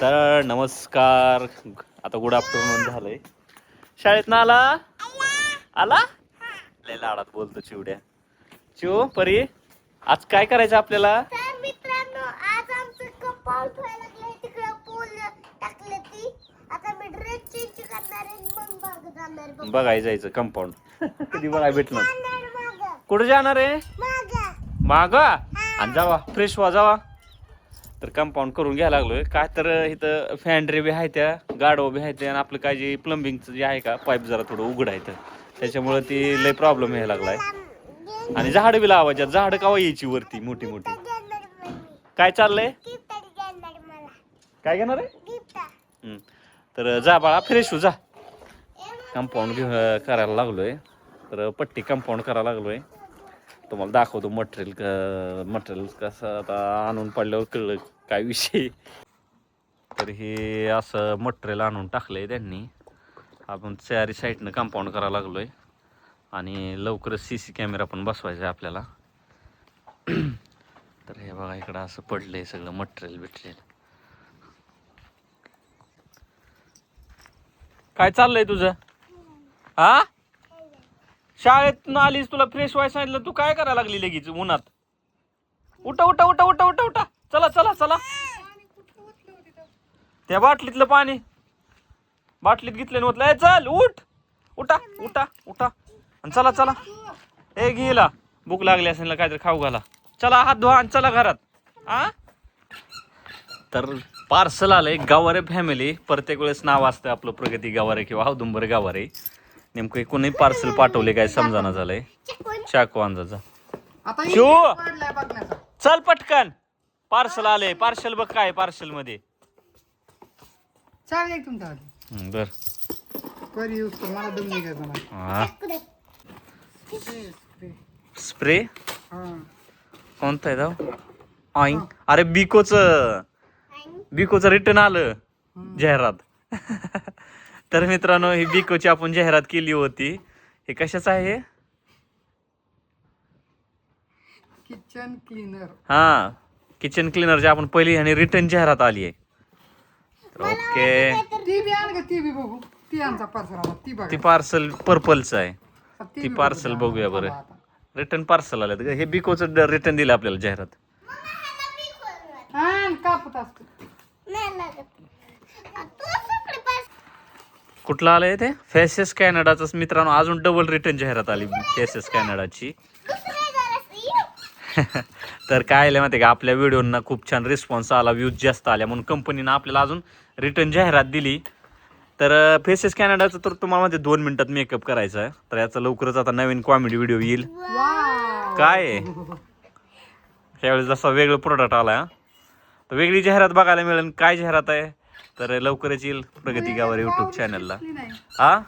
तर नमस्कार. आता गुड आफ्टरनून झालंय. शाळेत ना आला? आला? लय लाडात बोलतो चिवड्या. चिव परी आज काय करायचं आपल्याला? तर मित्रांनो आज आमचं कंपाऊंड व्हायला लागलंय. तिकडे पूल टाकले ती. आता मी ड्रेस चेंज करणार आहे मग माग जाणार बघ. बघायला जायचं कंपाऊंड कधी बघायला भेटणार? कुठे जाणार आहे? माग. माग? आणि जावा फ्रेश व्हा जावा. तर कंपाऊंड करून घ्यायला लागलोय. काय तर इथं फॅन्ड्री बी आहे त्या गाडो बी आहे त्या आणि आपलं काय जे प्लंबिंगचं जे आहे का पाईप जरा थोडं उघड आहे तर त्याच्यामुळे ती लय प्रॉब्लेम यायला लागलाय. आणि झाडं बी लावायच्या झाडं कावा यायची वरती मोठी मोठी काय चाललंय? काय घेणार आहे? तर जा बाळा फ्रेश हो जा. कंपाऊंड घेऊ करायला लागलोय. तर पट्टी कंपाऊंड करायला लागलोय. तुम्हाला दाखवतो मटेरियल क मटेरियल कसं आता आणून पडल्यावर कळलं काय विषय. तर हे असं मटेरियल आणून टाकलंय त्यांनी. आपण चारी साईडनं कंपाऊंड करायला लागलोय. आणि लवकरच सी सी कॅमेरा पण बसवायचा आहे आपल्याला. तर हे बघा इकडं असं पडलंय सगळं मटेरियल बिटेरियल काय चाललंय तुझं? हा? शाळेतून आलीस तुला फ्रेश व्हायला सांगितलं तू काय करायला लागली लगेच उन्हात? उठा उठा उठा उठा उठा उठा. चला चला चला. त्या बाटलीतलं पाणी. बाटलीत घेतलं नव्हतं ए चल उठ. उठा उठा उठा. आणि चला चला. ए गेला भूक लागली असेल ना काहीतरी खाऊ घाला. चला हात धुवा आणि चला घरात. आ? तर पार्सल आलंय गावारे फॅमिली प्रत्येक वेळेस नाव असतं आपलं प्रगती गावारे किंवा औदुंबर गावारे. नेमकं कोणी पार्सल पाठवले काय समजाना झालंय. चाकू अंदाजा. आता शिव! इथे वाढलाय बघण्याचा. चल पटकन. पार्सल आलंय. पार्सल बघ काय पार्सलमध्ये. चालेल एक बर. करी यूज कर. मला दम निघायचा मला हा. Spray, spray. स्प्रे हा. कोणता आहे दाव? ऑइंग अरे बिकोच बिकोच रिटर्न आलं. जाहिरात. तर मित्रांनो ही बिकोची आपण जाहिरात केली होती. हे कशाचं आहे? हे? किचन क्लीनर हा किचन क्लिनरची आपण पहिली आणि रिटर्न जाहिरात आली आहे. तर ओके. ती बी आण का ती बी बघू. ती आमचा ती बघा. ती पार्सल पर्पलचं आहे. ती ती बी पार्सल बघू. बघूया बरं. आता. रिटर्न पार्सल आलं हे बिकोचं रिटर्न दिलं आपल्याला जाहिरात. आण कापत असतो. नाही लागत. तू सगळे पास कुठलं आलंय ते? फेसेस कॅनडाच मित्रांनो अजून डबल रिटर्न जाहिरात आली फेसेस कॅनडाची तर काय आलं माहिती का? आपल्या व्हिडिओना खूप छान रिस्पॉन्स आला व्ह्यूज जास्त आल्या म्हणून कंपनीनं आपल्याला अजून रिटर्न जाहिरात दिली. तर फेसेस कॅनडाचं तर तुम्हाला मध्ये दोन मिनिटात मेकअप करायचा आहे. तर याचा लवकरच आता नवीन कॉमेडी व्हिडिओ येईल. काय? त्यावेळेस जसा वेगळं प्रोडक्ट आला. तर वेगळी जाहिरात बघायला मिळेल. काय जाहिरात आहे? तर लवकरच येईल प्रगती गावर युट्यूब चॅनलला हा?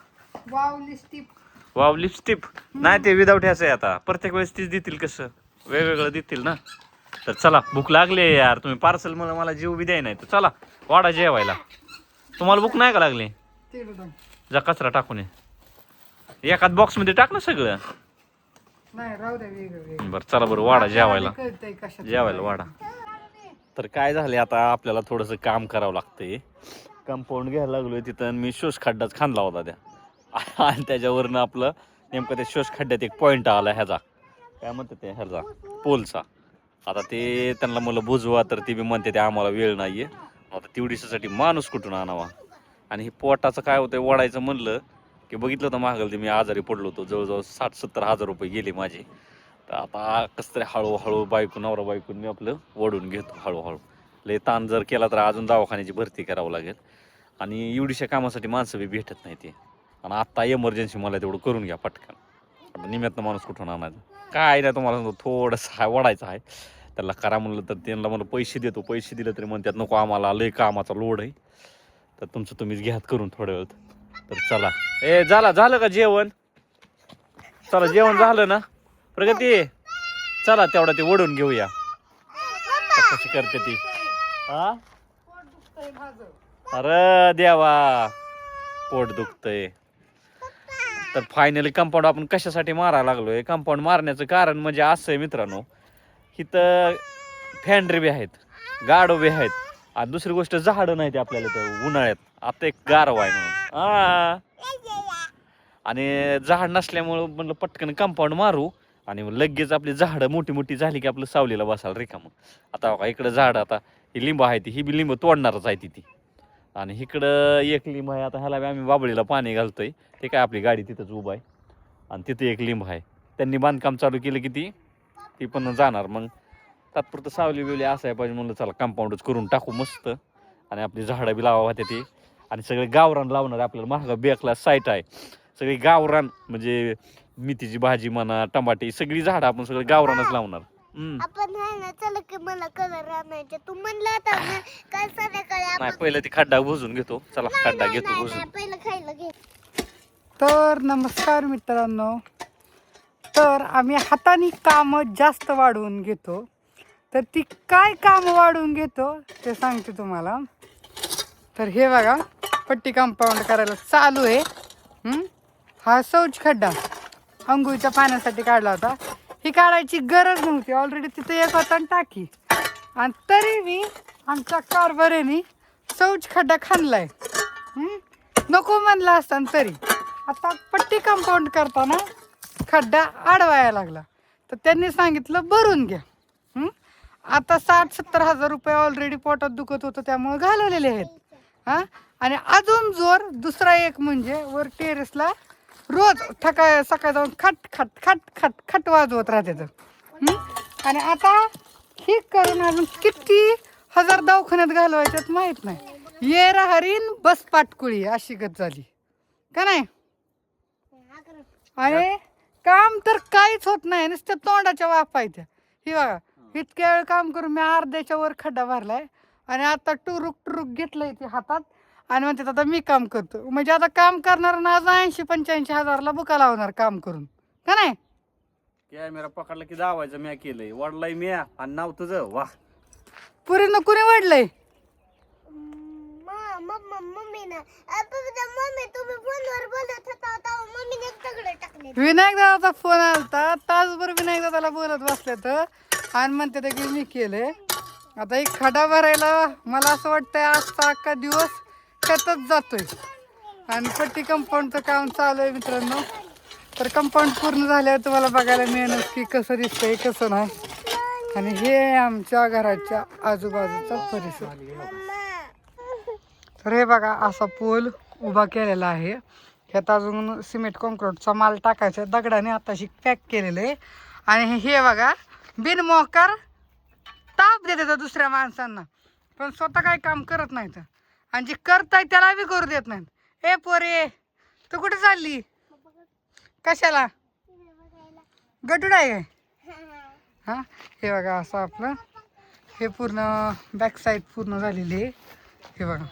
वाव लिपस्टिप नाही ते विदाऊट ह्याचं आहे आता. प्रत्येक वेळेस तीच देतील कसं? वेगवेगळं देतील ना? तर चला भूक लागली यार. तुम्ही पार्सल मला मला जीव बी द्याय नाही. तर चला वाडा जेवायला. तुम्हाला भूक नाही का लागली. जा कचरा टाकून ये. एकाच बॉक्समध्ये टाक ना सगळं. बरं चला बरं वाडा जेवायला. जेवायला वाडा. तर काय झाले आता आपल्याला थोडंसं काम करावं लागतंय. कंपाऊंड घ्यायला लागलोय तिथं मी शोष खड्डाच खांदला होता त्या. आणि त्याच्यावरनं आपलं नेमकं त्या शोष खड्ड्यात एक पॉईंट आला ह्याचा. काय म्हणतात ते ह्याचा? पोलचा. आता ते त्यांना मला बुजवा. तर ती बी म्हणते ते आम्हाला वेळ नाही आहे आता तेवढीसाठी माणूस कुठून आणावा? आणि हे पोटाचं काय होतं वडायचं म्हणलं की बघितलं तर मागल ते मी आजारी पडलो होतो जवळजवळ साठ सत्तर हजार रुपये गेले माझे. तर आता कसं तरी हळूहळू बायको नवरा बायकून मी आपलं ओढून घेतो हळूहळू. लय ताण जर केला तर अजून दवाखान्याची भरती करावं लागेल. आणि एवढीशा कामासाठी माणसं बी भेटत नाही ते. आणि आत्ता इमर्जन्सी मला तेवढं करून घ्या पटकन. आता निम्यातनं माणूस कुठून आणायचं? काय नाही तुम्हाला सांगतो थोडंसं हाय वडायचं आहे त्याला करा म्हणलं तर त्यांना मला पैसे देतो पैसे दिले तरी म्हणतात नको आम्हाला लय कामाचा लोड आहे. तर तुमचं तुम्हीच घ्यात करून थोड्या वेळ तर चला. ए झाला झालं का जेवण? चला जेवण झालं ना? प्रगती चला तेवढा ते ओढून घेऊया. कशी करते ती? हा? पोट दुखतंय माझं. अरे देवा पोट दुखतंय. तर फायनली कंपाऊंड आपण कशासाठी मारायला लागलोय? कंपाऊंड मारण्याचं कारण म्हणजे असं आहे मित्रांनो इथं फॅन्ड्री बी आहेत गाडो बी आहेत. आणि दुसरी गोष्ट झाडं नाही ते आपल्याला तर उन्हाळ्यात. आता एक गारवा आहे म्हणून. हा. आणि झाड नसल्यामुळं म्हणलं पटकन कंपाऊंड मारू. आणि मग लगेच आपली झाडं मोठी मोठी झाली की आपलं सावलीला बसायला रिकामं आता बघा इकडं झाड आता ही लिंब आहे ती ही बी लिंब तोडणारच आहे ती ती. आणि इकडं एक लिंब आहे आता ह्याला आम्ही बाबळीला पाणी घालतोय. ते काय आपली गाडी तिथंच उभं आहे. आणि तिथं एक लिंब आहे. त्यांनी बांधकाम चालू केलं की ती ती पण जाणार. मग तात्पुरतं सावली बिवली असाय पाहिजे म्हणलं चला कंपाऊंडच करून टाकू मस्त. आणि आपली झाडं बी लावा होते ती. आणि सगळे गावरान लावणार आपल्याला महाग बेकला साईट आहे. सगळी गावरान म्हणजे मेथीची भाजी म्हणा टमाटे सगळी झाडं आपण सगळं गावरानच लावणार. हम्म. आपण आहे ना चला की मला कलर आणायचे. तू म्हणलं होता ना काल संध्याकाळी नाही पहिलं ती खड्डा बुजून घेतो. चला खड्डा नाही, घेतो नाही, पहिलं खायला घे. तर नमस्कार मित्रांनो. तर आम्ही हाताने कामं जास्त वाढवून घेतो. तर ती काय कामं वाढवून घेतो ते सांगते तुम्हाला. तर हे बघा पट्टी कंपाऊंड करायला चालू आहे. हं? हा शौच खड्डा. अंघोळीच्या पाण्यासाठी काढला होता. ही काढायची गरज नव्हती. ऑलरेडी तिथे एक होता आणि टाकी. आणि तरी मी आमच्या कारभारेने चौच खड्डा खाणलाय नको म्हणला असताना तरी. आता पट्टी कंपाऊंड करताना खड्डा आडवायला लागला. तर त्यांनी सांगितलं भरून घ्या. आता साठ सत्तर हजार रुपये ऑलरेडी पोटात दुखत होतं त्यामुळे घालवलेले आहेत. हां? आणि अजून जोर दुसरा एक म्हणजे वर टेरेसला रोज थका सकाळ जाऊन खट खट खट खट खट वाजवत राहते तर आणि आता ही करून अजून किती हजार दवाखान्यात घालवायच्यात माहीत नाही. ये हरीन बस पाटकुळी अशी गत झाली. का नाही? आणि काम तर काहीच होत नाही. नुसत्या तोंडाच्या वापायच्या ही बघा इतक्या वेळ काम करून मी अर्ध्याच्या वर खड्डा भरलाय. आणि आता टुरुक टुरुक घेतलंय ते हातात. आणि म्हणतात आता मी काम करतो. म्हणजे आता काम करणार ना आज ऐंशी पंच्याऐंशी हजारला बुका लावणार काम करून. का नाही? कॅमेरा पकडला की दावायचं म्या केलंय. वडलाय म्या आणि नाव तुझं. वा. पुरीनं कुणी वाढलंय विनायक दादाचा फोन आलता. तासभर विनायक दादाला बोलत बसले तर आणि म्हणते ते की मी केले आता एक खडा भरायला मला असं वाटतंय आजचा अख्खा दिवस त्यातच जातोय. आणि पट्टी कंपाऊंडचं काम चालू आहे मित्रांनो. तर कंपाऊंड पूर्ण झाल्यावर तुम्हाला बघायला मिळेल की कसं दिसतंय कसं नाही. आणि हे आमच्या घराच्या आजूबाजूचा परिसर. तर हे बघा असा पूल उभा केलेला आहे. ह्यात अजून सिमेंट कॉन्क्रीटचा माल टाकायचा आहे. दगडाने आताशी पॅक केलेलं आहे. आणि हे बघा बिनमोकार ताप देते तर दुसऱ्या माणसांना. पण स्वतः काही काम करत नाहीत. आणि जे करताय त्याला बी करू देत नाहीत ए पोरे तू कुठे चालली? कशाला? गटूड आहे काय? हां? हे बघा असं आपलं हे पूर्ण बॅक साईड पूर्ण झालेली आहे. हे बघा.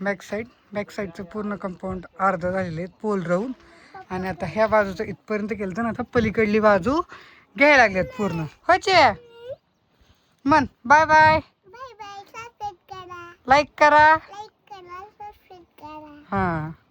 बॅक साईड बॅक साईडचं पूर्ण कंपाऊंड अर्ध झालेले आहेत पोल राहून. आणि आता ह्या बाजूचं इथपर्यंत केलं तर ना आता पलीकडली बाजू घ्यायला लागल्यात पूर्ण. होचे मन bye bye bye bye subscribe करा लाईक करा. लाईक करा सबस्क्राईब करा. हां.